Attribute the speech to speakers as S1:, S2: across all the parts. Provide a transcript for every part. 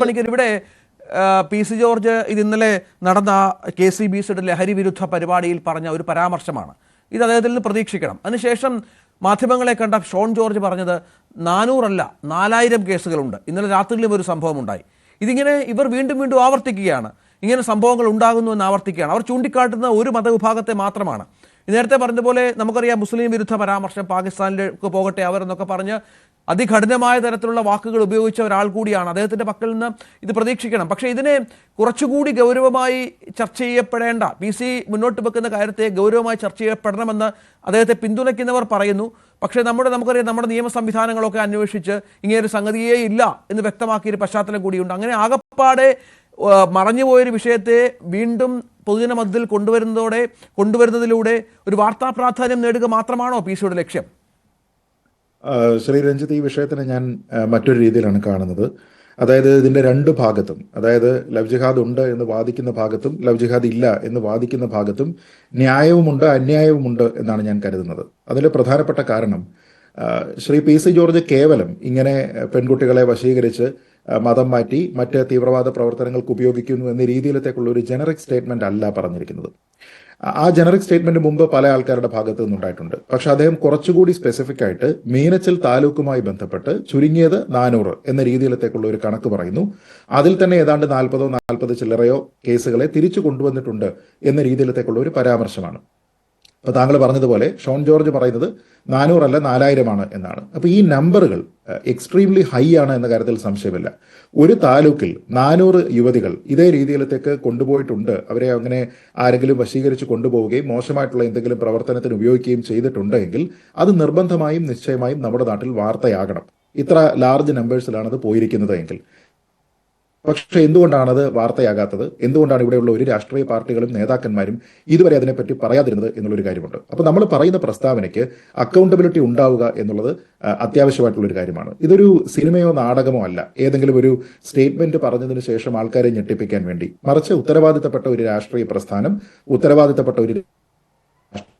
S1: പണിക്കർ ഇവിടെ P C George ഇത് ഇന്നലെ നടന്ന കെ സി ബി സിയുടെ ലഹരി വിരുദ്ധ പരിപാടിയിൽ പറഞ്ഞ ഒരു പരാമർശമാണ്. ഇത് അദ്ദേഹത്തിൽ നിന്ന് പ്രതീക്ഷിക്കണം. അതിനുശേഷം മാധ്യമങ്ങളെ കണ്ട ഷോൺ ജോർജ് പറഞ്ഞത് നാനൂറല്ല നാലായിരം കേസുകളുണ്ട്. ഇന്നലെ രാത്രിയിലും ഒരു സംഭവം ഉണ്ടായി ഇതിങ്ങനെ ഇവർ വീണ്ടും വീണ്ടും ആവർത്തിക്കുകയാണ്. ഇങ്ങനെ സംഭവങ്ങൾ ഉണ്ടാകുന്നു എന്ന് ആവർത്തിക്കുകയാണ്. അവർ ചൂണ്ടിക്കാട്ടുന്ന ഒരു മതവിഭാഗത്തെ മാത്രമാണ്. നേരത്തെ പറഞ്ഞതുപോലെ നമുക്കറിയാം മുസ്ലിം വിരുദ്ധ പരാമർശം പാകിസ്ഥാനിലേക്ക് പോകട്ടെ അവരെന്നൊക്കെ പറഞ്ഞ് അതികഠിനമായ തരത്തിലുള്ള വാക്കുകൾ ഉപയോഗിച്ച ഒരാൾ കൂടിയാണ്. അദ്ദേഹത്തിന്റെ പക്കൽ നിന്ന് ഇത് പ്രതീക്ഷിക്കണം. പക്ഷേ ഇതിനെ കുറച്ചുകൂടി ഗൗരവമായി ചർച്ച ചെയ്യപ്പെടേണ്ട പി സി മുന്നോട്ട് വെക്കുന്ന കാര്യത്തെ ഗൗരവമായി ചർച്ച ചെയ്യപ്പെടണമെന്ന് അദ്ദേഹത്തെ പിന്തുണയ്ക്കുന്നവർ പറയുന്നു. പക്ഷേ നമ്മുടെ നമുക്കറിയാം നമ്മുടെ നിയമ സംവിധാനങ്ങളൊക്കെ അന്വേഷിച്ച് ഇങ്ങനെ ഒരു സംഗതിയേ ഇല്ല എന്ന് വ്യക്തമാക്കിയ ഒരു പശ്ചാത്തലം കൂടിയുണ്ട്. അങ്ങനെ ആകപ്പാടെ മറഞ്ഞുപോയൊരു വിഷയത്തെ വീണ്ടും പൊതുജന മധ്യത്തിൽ കൊണ്ടുവരുന്നതോടെ കൊണ്ടുവരുന്നതിലൂടെ ഒരു വാർത്താ പ്രാധാന്യം നേടുക മാത്രമാണോ പി സിയുടെ ലക്ഷ്യം?
S2: ശ്രീ രഞ്ജിത്ത് ഈ വിഷയത്തിന് ഞാൻ മറ്റൊരു രീതിയിലാണ് കാണുന്നത്. അതായത് ഇതിന്റെ രണ്ട് ഭാഗത്തും അതായത് ലവ് ജിഹാദ് ഉണ്ട് എന്ന് വാദിക്കുന്ന ഭാഗത്തും ലവ് ജിഹാദ് ഇല്ല എന്ന് വാദിക്കുന്ന ഭാഗത്തും ന്യായവുമുണ്ട് അന്യായവുമുണ്ട് എന്നാണ് ഞാൻ കരുതുന്നത്. അതിലെ പ്രധാനപ്പെട്ട കാരണം ശ്രീ പി സി ജോർജ് കേവലം ഇങ്ങനെ പെൺകുട്ടികളെ വശീകരിച്ച് മതം മാറ്റി മറ്റ് തീവ്രവാദ പ്രവർത്തനങ്ങൾക്ക് ഉപയോഗിക്കുന്നു എന്ന രീതിയിലത്തേക്കുള്ള ഒരു ജനറിക് സ്റ്റേറ്റ്മെന്റ് അല്ല പറഞ്ഞിരിക്കുന്നത്. ആ ജനറിക് സ്റ്റേറ്റ്മെന്റ് മുമ്പ് പല ആൾക്കാരുടെ ഭാഗത്തു നിന്നുണ്ടായിട്ടുണ്ട്. പക്ഷെ അദ്ദേഹം കുറച്ചുകൂടി സ്പെസിഫിക് ആയിട്ട് മീനച്ചൽ താലൂക്കുമായി ബന്ധപ്പെട്ട് ചുരുങ്ങിയത് നാനൂറ് എന്ന രീതിയിലത്തേക്കുള്ള ഒരു കണക്ക് പറയുന്നു. അതിൽ തന്നെ ഏതാണ്ട് നാൽപ്പതോ നാൽപ്പത് ചില്ലറയോ കേസുകളെ തിരിച്ചു കൊണ്ടുവന്നിട്ടുണ്ട് എന്ന രീതിയിലത്തേക്കുള്ള ഒരു പരാമർശമാണ്. അപ്പൊ താങ്കൾ പറഞ്ഞതുപോലെ ഷോൺ ജോർജ് പറയുന്നത് നാനൂറല്ല നാലായിരമാണ് എന്നാണ്. അപ്പൊ ഈ നമ്പറുകൾ എക്സ്ട്രീംലി ഹൈ ആണ് എന്ന കാര്യത്തിൽ സംശയമില്ല. ഒരു താലൂക്കിൽ നാനൂറ് യുവതികൾ ഇതേ രീതിയിലത്തേക്ക് കൊണ്ടുപോയിട്ടുണ്ട്. അവരെ അങ്ങനെ ആരെങ്കിലും വശീകരിച്ച് കൊണ്ടുപോവുകയും മോശമായിട്ടുള്ള എന്തെങ്കിലും പ്രവർത്തനത്തിന് ഉപയോഗിക്കുകയും ചെയ്തിട്ടുണ്ടെങ്കിൽ അത് നിർബന്ധമായും നിശ്ചയമായും നമ്മുടെ നാട്ടിൽ വാർത്തയാകണം. ഇത്ര ലാർജ് നമ്പേഴ്സിലാണ് അത് പോയിരിക്കുന്നത് എങ്കിൽ. പക്ഷെ എന്തുകൊണ്ടാണ് അത് വാർത്തയാകാത്തത്? എന്തുകൊണ്ടാണ് ഇവിടെയുള്ള ഒരു രാഷ്ട്രീയ പാർട്ടികളും നേതാക്കന്മാരും ഇതുവരെ അതിനെപ്പറ്റി പറയാതിരുന്നത് എന്നുള്ളൊരു കാര്യമുണ്ട്. അപ്പോൾ നമ്മൾ പറയുന്ന പ്രസ്താവനയ്ക്ക് അക്കൗണ്ടബിലിറ്റി ഉണ്ടാവുക എന്നുള്ളത് അത്യാവശ്യമായിട്ടുള്ളൊരു കാര്യമാണ്. ഇതൊരു സിനിമയോ നാടകമോ അല്ല. ഏതെങ്കിലും ഒരു സ്റ്റേറ്റ്മെന്റ് പറഞ്ഞതിന് ശേഷം ആൾക്കാരെ ഞെട്ടിപ്പിക്കാൻ വേണ്ടി. മറിച്ച് ഉത്തരവാദിത്തപ്പെട്ട ഒരു രാഷ്ട്രീയ പ്രസ്ഥാനം ഉത്തരവാദിത്തപ്പെട്ട ഒരു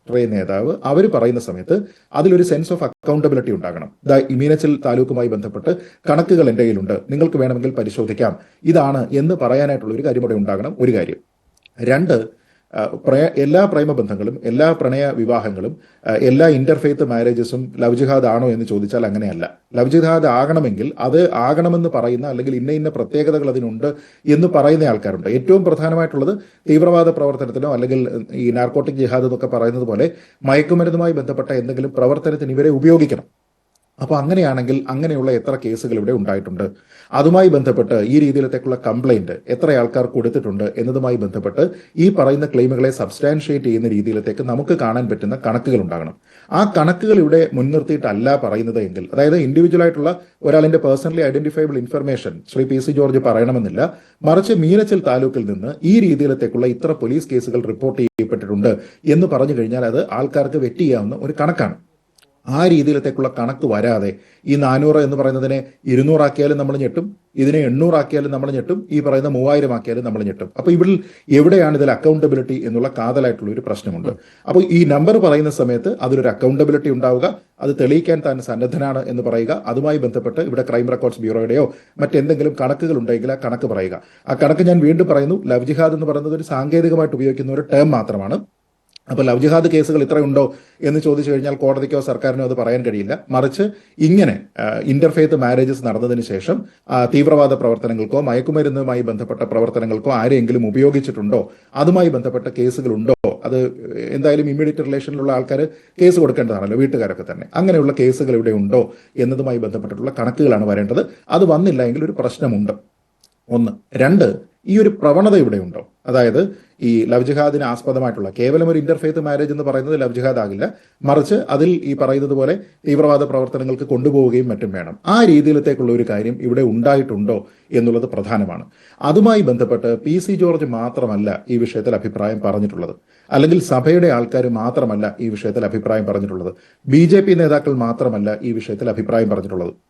S2: രാഷ്ട്രീയ നേതാവ് അവർ പറയുന്ന സമയത്ത് അതിലൊരു സെൻസ് ഓഫ് അക്കൗണ്ടബിലിറ്റി ഉണ്ടാകണം. ദാ മീനച്ചിൽ താലൂക്കുമായി ബന്ധപ്പെട്ട് കണക്കുകൾ എന്റെ കയ്യിലുണ്ട്. നിങ്ങൾക്ക് വേണമെങ്കിൽ പരിശോധിക്കാം. ഇതാണ് എന്ന് പറയാനായിട്ടുള്ള ഒരു കാര്യം ഇവിടെ ഉണ്ടാകണം. ഒരു കാര്യം. രണ്ട് എല്ലാ പ്രേമബന്ധങ്ങളും എല്ലാ പ്രണയ വിവാഹങ്ങളും എല്ലാ ഇന്റർഫെയ്ത്ത് മാരേജസും ലവ് ജിഹാദ് ആണോ എന്ന് ചോദിച്ചാൽ അങ്ങനെയല്ല. ലവ് ജിഹാദ് ആകണമെങ്കിൽ അത് ആകണമെന്ന് പറയുന്ന അല്ലെങ്കിൽ ഇന്ന ഇന്ന പ്രത്യേകതകൾ അതിനുണ്ട് എന്ന് പറയുന്ന ആൾക്കാരുണ്ട്. ഏറ്റവും പ്രധാനമായിട്ടുള്ളത് തീവ്രവാദ പ്രവർത്തനത്തിനോ അല്ലെങ്കിൽ ഈ നാർക്കോട്ടിക് ജിഹാദ് എന്നൊക്കെ പറയുന്നത് പോലെ മയക്കുമരുന്നുമായി ബന്ധപ്പെട്ട എന്തെങ്കിലും പ്രവർത്തനത്തിന് ഇവരെ ഉപയോഗിക്കണം. അപ്പോൾ അങ്ങനെയാണെങ്കിൽ അങ്ങനെയുള്ള എത്ര കേസുകൾ ഇവിടെ ഉണ്ടായിട്ടുണ്ട്? അതുമായി ബന്ധപ്പെട്ട് ഈ രീതിയിലത്തേക്കുള്ള കംപ്ലൈന്റ് എത്ര ആൾക്കാർ കൊടുത്തിട്ടുണ്ട് എന്നതുമായി ബന്ധപ്പെട്ട് ഈ പറയുന്ന ക്ലെയിമുകളെ സബ്സ്റ്റാൻഷിയേറ്റ് ചെയ്യുന്ന രീതിയിലത്തേക്ക് നമുക്ക് കാണാൻ പറ്റുന്ന കണക്കുകൾ ഉണ്ടാകണം. ആ കണക്കുകൾ ഇവിടെ മുൻനിർത്തിയിട്ടല്ല പറയുന്നത് എങ്കിൽ അതായത് ഇൻഡിവിജ്വൽ ആയിട്ടുള്ള ഒരാളിന്റെ personally identifiable information Shri P C George പറയണമെന്നില്ല മറിച്ച് മീനച്ചിൽ താലൂക്കിൽ നിന്ന് ഈ രീതിയിലത്തേക്കുള്ള ഇത്ര പോലീസ് കേസുകൾ റിപ്പോർട്ട് ചെയ്യപ്പെട്ടിട്ടുണ്ട് എന്ന് പറഞ്ഞു കഴിഞ്ഞാൽ അത് ആൾക്കാർക്ക് വെറ്റ് ചെയ്യാവുന്ന ഒരു കണക്കാണ്. ആ രീതിയിലത്തേക്കുള്ള കണക്ക് വരാതെ ഈ നാനൂറ് എന്ന് പറയുന്നതിനെ ഇരുന്നൂറാക്കിയാലും നമ്മൾ ഞെട്ടും ഇതിനെ എണ്ണൂറാക്കിയാലും നമ്മൾ ഞെട്ടും ഈ പറയുന്ന മൂവായിരം ആക്കിയാലും നമ്മൾ ഞെട്ടും. അപ്പോൾ ഇവിടെ എവിടെയാണ് ഇതിൽ അക്കൗണ്ടബിലിറ്റി എന്നുള്ള കാതലായിട്ടുള്ള ഒരു പ്രശ്നമുണ്ട്. അപ്പോൾ ഈ നമ്പർ പറയുന്ന സമയത്ത് അതിലൊരു അക്കൗണ്ടബിലിറ്റി ഉണ്ടാവുക അത് തെളിയിക്കാൻ താൻ സന്നദ്ധനാണ് എന്ന് പറയുക അതുമായി ബന്ധപ്പെട്ട് ഇവിടെ ക്രൈം റെക്കോർഡ്സ് ബ്യൂറോയുടെയോ മറ്റെന്തെങ്കിലും കണക്കുകൾ ഉണ്ടെങ്കിൽ ആ കണക്ക് പറയുക. ആ കണക്ക് ഞാൻ വീണ്ടും പറയുന്നു ലവ് ജിഹാദ് എന്ന് പറയുന്നത് ഒരു സാങ്കേതികമായിട്ട് ഉപയോഗിക്കുന്ന ഒരു ടേം മാത്രമാണ്. അപ്പോൾ ലവ് ജിഹാദ് കേസുകൾ ഇത്രയുണ്ടോ എന്ന് ചോദിച്ചു കഴിഞ്ഞാൽ കോടതിക്കോ സർക്കാരിനോ അത് പറയാൻ കഴിയില്ല. മറിച്ച് ഇങ്ങനെ ഇന്റർഫെയ്ത്ത് മാരേജസ് നടന്നതിന് ശേഷം തീവ്രവാദ പ്രവർത്തനങ്ങൾക്കോ മയക്കുമരുന്നുമായി ബന്ധപ്പെട്ട പ്രവർത്തനങ്ങൾക്കോ ആരെങ്കിലും ഉപയോഗിച്ചിട്ടുണ്ടോ? അതുമായി ബന്ധപ്പെട്ട കേസുകളുണ്ടോ? അത് എന്തായാലും ഇമ്മീഡിയറ്റ് റിലേഷനിലുള്ള ആൾക്കാർ കേസ് കൊടുക്കേണ്ടതാണല്ലോ വീട്ടുകാരൊക്കെ തന്നെ. അങ്ങനെയുള്ള കേസുകൾ ഇവിടെ ഉണ്ടോ എന്നതുമായി ബന്ധപ്പെട്ടിട്ടുള്ള കണക്കുകളാണ് വരേണ്ടത്. അത് വന്നില്ല എങ്കിൽ ഒരു പ്രശ്നമുണ്ട്. ഒന്ന്. രണ്ട് ഈ ഒരു പ്രവണത ഇവിടെ ഉണ്ടോ? അതായത് ഈ ലവ് ജിഹാദിന് ആസ്പദമായിട്ടുള്ള. കേവലം ഒരു ഇന്റർഫെയ്ത്ത് മാരേജ് എന്ന് പറയുന്നത് ലവ് ജിഹാദ് ആകില്ല. മറിച്ച് അതിൽ ഈ പറയുന്നത് പോലെ തീവ്രവാദ പ്രവർത്തനങ്ങൾക്ക് കൊണ്ടുപോവുകയും മറ്റും വേണം. ആ രീതിയിലത്തേക്കുള്ള ഒരു കാര്യം ഇവിടെ ഉണ്ടായിട്ടുണ്ടോ എന്നുള്ളത് പ്രധാനമാണ്. അതുമായി ബന്ധപ്പെട്ട് പി സി ജോർജ് മാത്രമല്ല ഈ വിഷയത്തിൽ അഭിപ്രായം പറഞ്ഞിട്ടുള്ളത്. അല്ലെങ്കിൽ സഭയുടെ ആൾക്കാർ മാത്രമല്ല ഈ വിഷയത്തിൽ അഭിപ്രായം പറഞ്ഞിട്ടുള്ളത്. ബി നേതാക്കൾ മാത്രമല്ല ഈ വിഷയത്തിൽ അഭിപ്രായം പറഞ്ഞിട്ടുള്ളത്.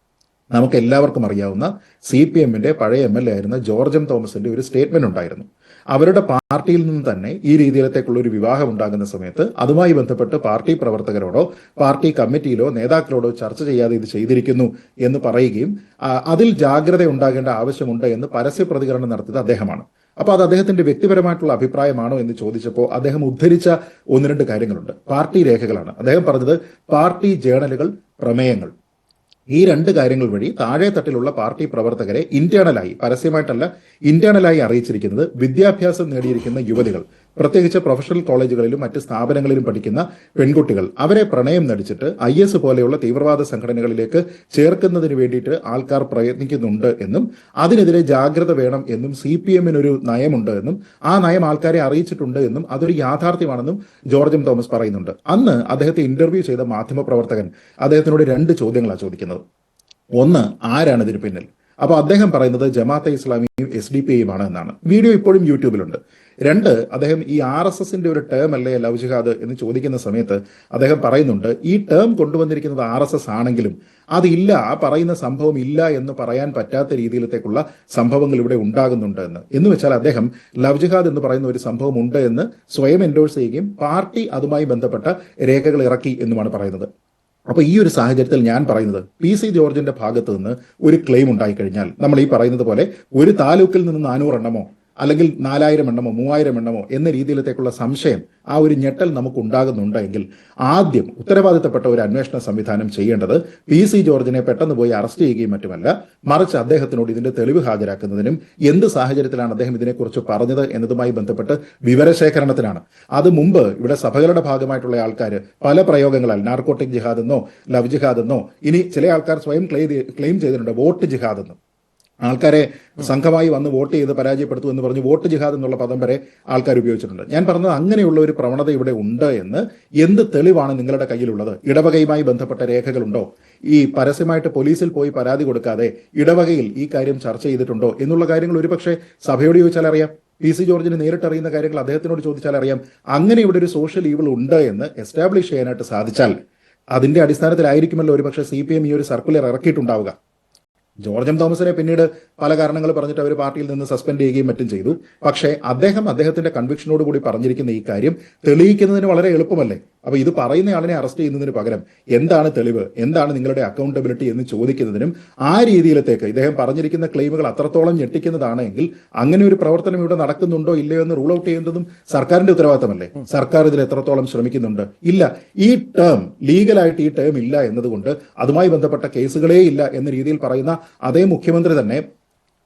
S2: നമുക്ക് എല്ലാവർക്കും അറിയാവുന്ന സി പി എമ്മിന്റെ പഴയ എം എൽ എ ആയിരുന്ന ജോർജ് എം തോമസിന്റെ ഒരു സ്റ്റേറ്റ്മെന്റ് ഉണ്ടായിരുന്നു. അവരുടെ പാർട്ടിയിൽ നിന്ന് തന്നെ ഈ രീതിയിലത്തേക്കുള്ള ഒരു വിവാഹം ഉണ്ടാകുന്ന സമയത്ത് അതുമായി ബന്ധപ്പെട്ട് പാർട്ടി പ്രവർത്തകരോടോ പാർട്ടി കമ്മിറ്റിയിലോ നേതാക്കളോടോ ചർച്ച ചെയ്യാതെ ഇത് ചെയ്തിരിക്കുന്നു എന്ന് പറയുകയും അതിൽ ജാഗ്രത ഉണ്ടാകേണ്ട ആവശ്യമുണ്ട് എന്ന് പരസ്യ പ്രതികരണം നടത്തിയത് അദ്ദേഹമാണ്. അപ്പോൾ അത് അദ്ദേഹത്തിന്റെ വ്യക്തിപരമായിട്ടുള്ള അഭിപ്രായമാണോ എന്ന് ചോദിച്ചപ്പോൾ അദ്ദേഹം ഉദ്ധരിച്ച ഒന്ന് രണ്ട് കാര്യങ്ങളുണ്ട്. പാർട്ടി രേഖകളാണ്. അദ്ദേഹം പറഞ്ഞത് പാർട്ടി ജേണലുകൾ പ്രമേയങ്ങൾ. ഈ രണ്ട് കാര്യങ്ങൾ വഴി താഴെ തട്ടിലുള്ള പാർട്ടി പ്രവർത്തകരെ ഇന്റേണലായി പരസ്യമായിട്ടല്ല ഇന്റേണലായി അറിയിച്ചിരിക്കുന്നത് വിദ്യാഭ്യാസം നേടിയിരിക്കുന്ന യുവതികൾ. പ്രത്യേകിച്ച് പ്രൊഫഷണൽ കോളേജുകളിലും മറ്റ് സ്ഥാപനങ്ങളിലും പഠിക്കുന്ന പെൺകുട്ടികൾ. അവരെ പ്രണയം നടിച്ചിട്ട് ഐ എസ് പോലെയുള്ള തീവ്രവാദ സംഘടനകളിലേക്ക് ചേർക്കുന്നതിന് വേണ്ടിയിട്ട് ആൾക്കാർ പ്രയത്നിക്കുന്നുണ്ട് എന്നും അതിനെതിരെ ജാഗ്രത വേണം എന്നും സി പി എമ്മിനൊരു നയമുണ്ട് എന്നും ആ നയം ആൾക്കാരെ അറിയിച്ചിട്ടുണ്ട് എന്നും അതൊരു യാഥാർത്ഥ്യമാണെന്നും ജോർജ് എം തോമസ് പറയുന്നുണ്ട്. അന്ന് അദ്ദേഹത്തെ ഇന്റർവ്യൂ ചെയ്ത മാധ്യമപ്രവർത്തകൻ അദ്ദേഹത്തിനോട് രണ്ട് ചോദ്യങ്ങളാണ് ചോദിക്കുന്നത്. ഒന്ന് ആരാണ് ഇതിന് പിന്നിൽ? അപ്പൊ അദ്ദേഹം പറയുന്നത് ജമാഅത്തെ ഇസ്ലാമിയും എസ് ഡി പി എന്നാണ്. വീഡിയോ ഇപ്പോഴും യൂട്യൂബിലുണ്ട്. രണ്ട് അദ്ദേഹം ഈ ആർ എസ് എസിന്റെ ഒരു ടേം അല്ലേ ലവ് ജിഹാദ് എന്ന് ചോദിക്കുന്ന സമയത്ത് അദ്ദേഹം പറയുന്നുണ്ട് ഈ ടേം കൊണ്ടുവന്നിരിക്കുന്നത് ആർ എസ് എസ് ആണെങ്കിലും അതില്ല ആ പറയുന്ന സംഭവം ഇല്ല എന്ന് പറയാൻ പറ്റാത്ത രീതിയിലത്തേക്കുള്ള സംഭവങ്ങൾ ഇവിടെ ഉണ്ടാകുന്നുണ്ട് എന്ന്. എന്ന് വെച്ചാൽ അദ്ദേഹം ലവ് ജിഹാദ് എന്ന് പറയുന്ന ഒരു സംഭവം ഉണ്ട് എന്ന് സ്വയം എൻഡോഴ്സ് ചെയ്യുകയും പാർട്ടി അതുമായി ബന്ധപ്പെട്ട രേഖകൾ ഇറക്കി എന്നുമാണ് പറയുന്നത്. അപ്പൊ ഈ ഒരു സാഹചര്യത്തിൽ ഞാൻ പറയുന്നത് പി സി ജോർജിന്റെ ഭാഗത്ത് നിന്ന് ഒരു ക്ലെയിം ഉണ്ടായിക്കഴിഞ്ഞാൽ നമ്മൾ ഈ പറയുന്നത് പോലെ ഒരു താലൂക്കിൽ നിന്ന് നാനൂറ് എണ്ണമോ അല്ലെങ്കിൽ നാലായിരം എണ്ണമോ മൂവായിരം എണ്ണമോ എന്ന രീതിയിലത്തേക്കുള്ള സംശയം ആ ഒരു ഞെട്ടൽ നമുക്ക് ഉണ്ടാകുന്നുണ്ടെങ്കിൽ ആദ്യം ഉത്തരവാദിത്തപ്പെട്ട ഒരു അന്വേഷണ സംവിധാനം ചെയ്യേണ്ടത് പി സി ജോർജിനെ പെട്ടെന്ന് പോയി അറസ്റ്റ് ചെയ്യുകയും മറ്റുമല്ല മറിച്ച് അദ്ദേഹത്തിനോട് ഇതിന്റെ തെളിവ് ഹാജരാക്കുന്നതിനും എന്ത് സാഹചര്യത്തിലാണ് അദ്ദേഹം ഇതിനെക്കുറിച്ച് പറഞ്ഞത് എന്നതുമായി ബന്ധപ്പെട്ട് വിവരശേഖരണത്തിനാണ് അത് മുമ്പ് ഇവിടെ സഭകളുടെ ഭാഗമായിട്ടുള്ള ആൾക്കാർ പല പ്രയോഗങ്ങളാൽ നാർക്കോട്ടിക് ജിഹാദ് എന്നോ ലവ് ജിഹാദ് എന്നോ ഇനി ചില ആൾക്കാർ സ്വയം ക്ലെയിം ചെയ്തിട്ടുണ്ട് വോട്ട് ജിഹാദ് എന്ന് ആൾക്കാരെ സംഘമായി വന്ന് വോട്ട് ചെയ്ത് പരാജയപ്പെടുത്തു എന്ന് പറഞ്ഞ് വോട്ട് ജിഹാദ് എന്നുള്ള പദം വരെ ആൾക്കാർ ഉപയോഗിച്ചിട്ടുണ്ട്. ഞാൻ പറഞ്ഞത് അങ്ങനെയുള്ള ഒരു പ്രവണത ഇവിടെ ഉണ്ട് എന്ന് എന്ത് തെളിവാണ് നിങ്ങളുടെ കയ്യിലുള്ളത്? ഇടവകയുമായി ബന്ധപ്പെട്ട രേഖകളുണ്ടോ? ഈ പരസ്യമായിട്ട് പോലീസിൽ പോയി പരാതി കൊടുക്കാതെ ഇടവകയിൽ ഈ കാര്യം ചർച്ച ചെയ്തിട്ടുണ്ടോ എന്നുള്ള കാര്യങ്ങൾ ഒരുപക്ഷെ സഭയോട് ചോദിച്ചാൽ അറിയാം. പി സി ജോർജിന് നേരിട്ട് അറിയുന്ന കാര്യങ്ങൾ അദ്ദേഹത്തിനോട് ചോദിച്ചാൽ അറിയാം. അങ്ങനെ ഇവിടെ ഒരു സോഷ്യൽ ഈവിൾ ഉണ്ട് എന്ന് എസ്റ്റാബ്ലിഷ് ചെയ്യാനായിട്ട് സാധിച്ചാൽ അതിന്റെ അടിസ്ഥാനത്തിലായിരിക്കുമല്ലോ ഒരുപക്ഷെ സി പി എം ഈ ഒരു സർക്കുലർ ഇറക്കിയിട്ടുണ്ടാവുക. ജോർജ് എം തോമസിനെ പിന്നീട് പല കാരണങ്ങൾ പറഞ്ഞിട്ട് അവർ പാർട്ടിയിൽ നിന്ന് സസ്പെൻഡ് ചെയ്യുകയും മറ്റും ചെയ്തു. പക്ഷേ അദ്ദേഹം അദ്ദേഹത്തിന്റെ കൺവിക്ഷനോട് കൂടി പറഞ്ഞിരിക്കുന്ന ഈ കാര്യം തെളിയിക്കുന്നതിന് വളരെ എളുപ്പമല്ലേ? അപ്പൊ ഇത് പറയുന്ന പറയുന്നയാളിനെ അറസ്റ്റ് ചെയ്യുന്നതിന് പകരം എന്താണ് തെളിവ്? എന്താണ് നിങ്ങളുടെ അക്കൗണ്ടബിലിറ്റി എന്ന് ചോദിക്കുന്നതിനും ആ രീതിയിലത്തേക്ക് ഇദ്ദേഹം പറഞ്ഞിരിക്കുന്ന ക്ലെയിമുകൾ അത്രത്തോളം ഞെട്ടിക്കുന്നതാണ് എങ്കിൽ അങ്ങനെ ഒരു പ്രവർത്തനം ഇവിടെ നടക്കുന്നുണ്ടോ ഇല്ലയോ എന്ന് റൂൾ ഔട്ട് ചെയ്യുന്നതും സർക്കാരിന്റെ ഉത്തരവാദിത്തമല്ലേ? സർക്കാർ ഇതിൽ എത്രത്തോളം ശ്രമിക്കുന്നുണ്ട്? ഇല്ല. ഈ ടേം ലീഗലായിട്ട് ഈ ടേം ഇല്ല എന്നതുകൊണ്ട് അതുമായി ബന്ധപ്പെട്ട കേസുകളേ ഇല്ല എന്ന രീതിയിൽ പറയുന്ന അതേ മുഖ്യമന്ത്രി തന്നെ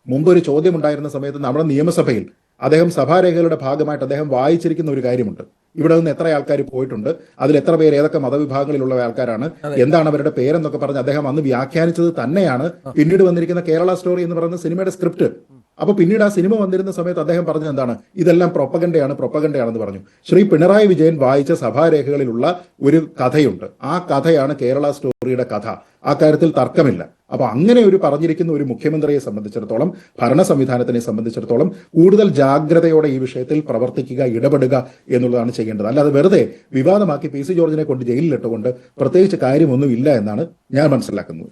S2: മുമ്പ് ഒരു ചോദ്യം ഉണ്ടായിരുന്ന സമയത്ത് നമ്മുടെ നിയമസഭയിൽ അദ്ദേഹം സഭാരേഖകളുടെ ഭാഗമായിട്ട് അദ്ദേഹം വായിച്ചിരിക്കുന്ന ഒരു കാര്യമുണ്ട്. ഇവിടെ നിന്ന് എത്ര ആൾക്കാർ പോയിട്ടുണ്ട് അതിൽ എത്ര പേര് ഏതൊക്കെ മതവിഭാഗങ്ങളിലുള്ള ആൾക്കാരാണ് എന്താണ് അവരുടെ പേരെന്നൊക്കെ പറഞ്ഞ് അദ്ദേഹം അന്ന് വ്യാഖ്യാനിച്ചത് തന്നെയാണ്. പിന്നീട് വന്നിരിക്കുന്ന കേരള സ്റ്റോറി എന്ന് പറയുന്ന സിനിമയുടെ സ്ക്രിപ്റ്റ് അപ്പൊ പിന്നീട് ആ സിനിമ വന്നിരുന്ന സമയത്ത് അദ്ദേഹം പറഞ്ഞത് എന്താണ്? ഇതെല്ലാം പ്രൊപ്പഗണ്ടയാണ് പ്രൊപ്പഗണ്ടയാണെന്ന് പറഞ്ഞു. ശ്രീ പിണറായി വിജയൻ വായിച്ച സഭാരേഖകളിലുള്ള ഒരു കഥയുണ്ട്. ആ കഥയാണ് കേരള സ്റ്റോറിയുടെ കഥ. ആ കാര്യത്തിൽ തർക്കമില്ല. അപ്പൊ അങ്ങനെ ഒരു പറഞ്ഞിരിക്കുന്ന ഒരു മുഖ്യമന്ത്രിയെ സംബന്ധിച്ചിടത്തോളം ഭരണ സംവിധാനത്തിനെ സംബന്ധിച്ചിടത്തോളം കൂടുതൽ ജാഗ്രതയോടെ ഈ വിഷയത്തിൽ പ്രവർത്തിക്കുക ഇടപെടുക എന്നുള്ളതാണ് ചെയ്യേണ്ടത്. അല്ലാതെ വെറുതെ വിവാദമാക്കി പി സി ജോർജിനെ കൊണ്ട് ജയിലിലിട്ടുകൊണ്ട് പ്രത്യേകിച്ച് കാര്യമൊന്നും ഇല്ല എന്നാണ് ഞാൻ മനസ്സിലാക്കുന്നത്.